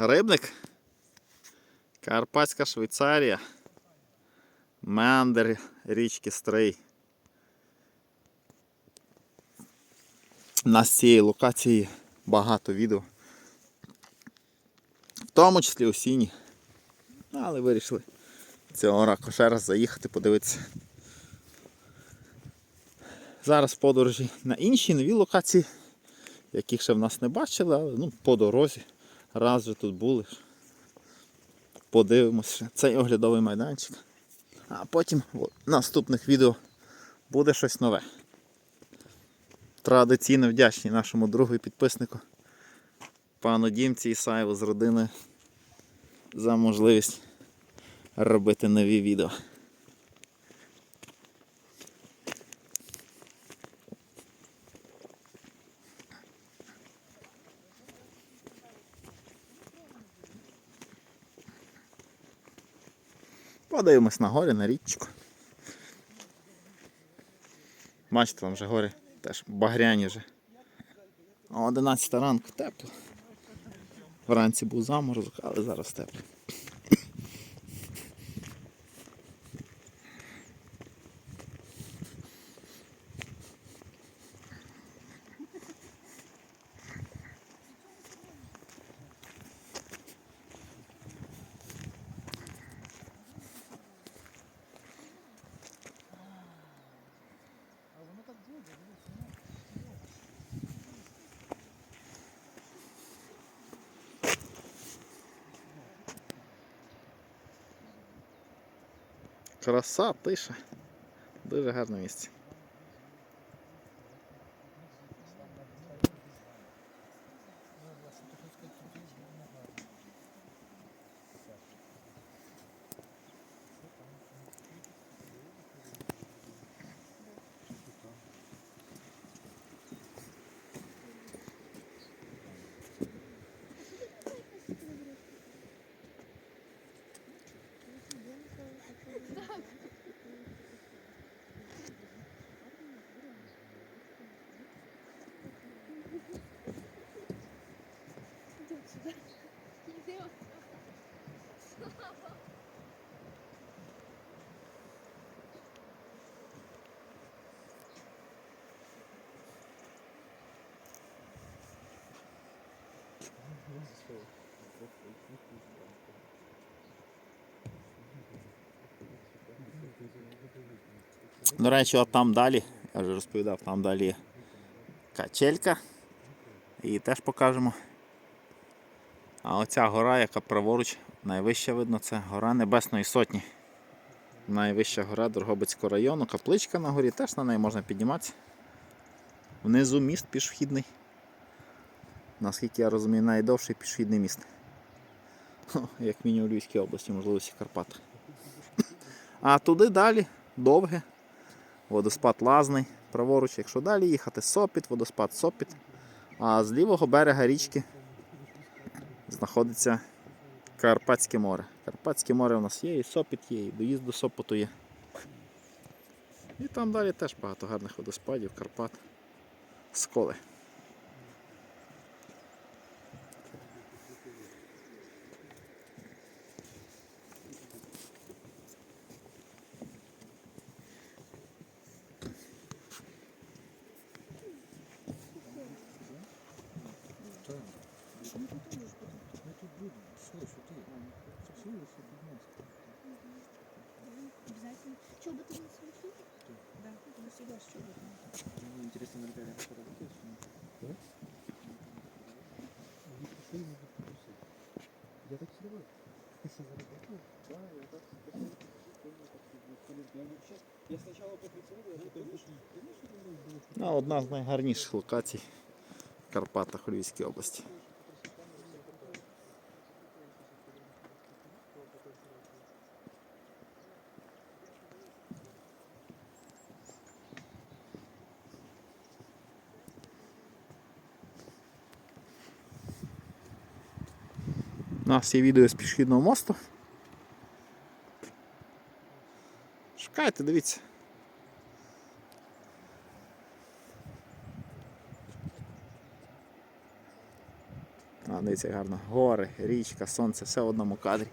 Рибник. Карпатська Швейцарія. Мендер річки Стрий. Нас з цієї локації багато відео. В тому числі осінні. Але вирішили цього раку ще раз заїхати, подивитися. Зараз подорожі на інші нові локації, яких ще в нас не бачили, але ну, по дорозі. Раз вже тут були. Подивимося цей оглядовий майданчик. А потім в наступних відео буде щось нове. Традиційно вдячні нашому другу і підписнику, пану Дімці Ісаєву з родини за можливість робити нові відео. Подивимось на горі, на річку. Бачите, там вже гори теж багряні вже. О 11 ранку тепло. Вранці був заморозок, але зараз тепло. Краса, тиша. Дуже гарне місце. До речі, от там далі, я вже розповідав, там далі качелька. Її теж покажемо. А оця гора, яка праворуч, найвища видно, це гора Небесної Сотні. Найвища гора Дрогобицького району, капличка на горі, теж на неї можна підніматися. Внизу міст пішохідний. Наскільки я розумію, найдовший пішохідний міст. Як мінімум у Львівській області, можливо, всі Карпати. А туди далі довге. Водоспад Лазний, праворуч, якщо далі їхати, Сопіт, водоспад Сопіт. А з лівого берега річки знаходиться Карпатське море. Карпатське море у нас є, і Сопіт є, і доїзд до Сопоту є. І там далі теж багато гарних водоспадів, Карпат, сколи. Обязательно. Чоботы на свою штуку? Да, мы всегда с чоботами. Интересно, Наталья, как работает? Я так срываю. Я сначала по прицелу, а потом вышел. Ну, одна з найгарніших локацій в Карпатах у Львівській області. У нас є відео з пішохідного мосту. Шукайте, дивіться. А, дивіться, гарно. Гори, річка, сонце, все в одному кадрі.